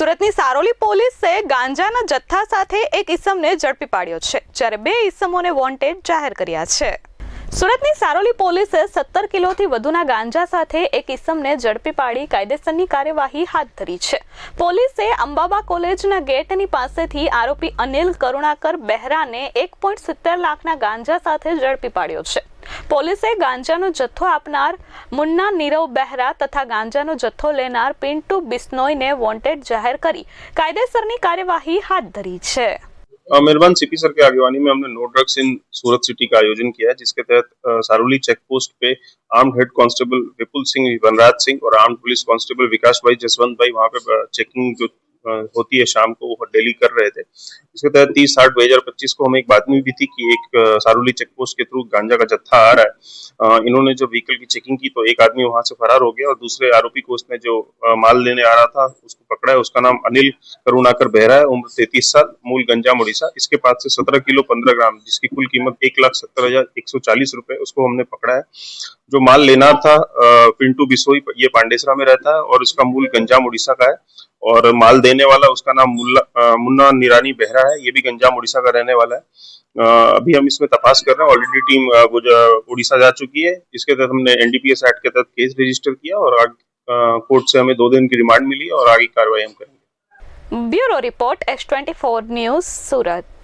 સુરતની સારોલી પોલીસે ગાંજાના જથ્થા સાથે એક ઈસમને ઝડપી પાડ્યો છે, જ્યારે બે ઈસમોને વોન્ટેડ જાહેર કર્યા છે. સુરતની સારોલી પોલીસે સત્તર કિલોથી વધુના ગાંજા સાથે એક ઈસમને ઝડપી પાડી કાયદેસરની કાર્યવાહી હાથ ધરી છે. પોલીસે અંબાબા કોલેજના ગેટની પાસેથી આરોપી અનિલ કરુણાકર બહેરાને એક પોઈન્ટ સિત્તેર લાખના ગાંજા સાથે ઝડપી પાડ્યો છે. પોલીસે ગાંજાનો જથ્થો આપનાર મુન્ના, નીરવ બહેરા તથા ગાંજાનો જથ્થો લેનાર પિન્ટુ બિસ્નોઈને વોન્ટેડ જાહેર કરી. કાયદેસરની કાર્યવાહી હાથ ધરી છે. मेहरबान सीपी सर के आगेवानी में हमने no drugs in Surat city का आयोजन किया है जिसके तहत सारूली चेक पोस्ट पे armed head constable Vipul Singh Vanraj Singh और आर्म्ड पुलिस कांस्टेबल विकास भाई जसवंत भाई वहाँ पे चेकिंग जो होती है, शाम को वो डेली कर रहे थे। इसके तहत तीस साठ दो हज़ार पच्चीस को हमें एक बात भी थी कि एक सारोली चेक पोस्ट के थ्रू गांजा का जत्था आ रहा है। इन्होंने जो व्हीकल की चेकिंग की तो एक आदमी वहाँ से फरार हो गया और दूसरे आरोपी को उसने जो माल लेने आ रहा था, उसको पकड़ा है। उसका नाम अनिल करुणाकर बेहरा है, उम्र तैतीस साल, मूल गंजा उड़ीसा इसके पास से सत्रह किलो पंद्रह ग्राम, जिसकी कुल कीमत एक लाख सत्तर हज़ार एक सौ चालीस रुपए उसको हमने पकड़ा है। जो माल लेना था पिंटू बिसोई ये पांडेसरा में रहता है और इसका मूल गंजाम उड़ीसा का है। और माल देने वाला उसका नाम मुन्ना निरानी बेहरा है, ये भी गंजाम उड़ीसा का रहने वाला है। अभी हम इसमें तपास कर रहे हैं ऑलरेडी टीम उड़ीसा जा चुकी है। इसके तहत हमने एनडीपीएस एक्ट के तहत केस रजिस्टर किया और आगे कोर्ट से हमें दो दिन की रिमांड मिली और आगे कार्रवाई हम करेंगे। Bureau report S twenty four news, Surat.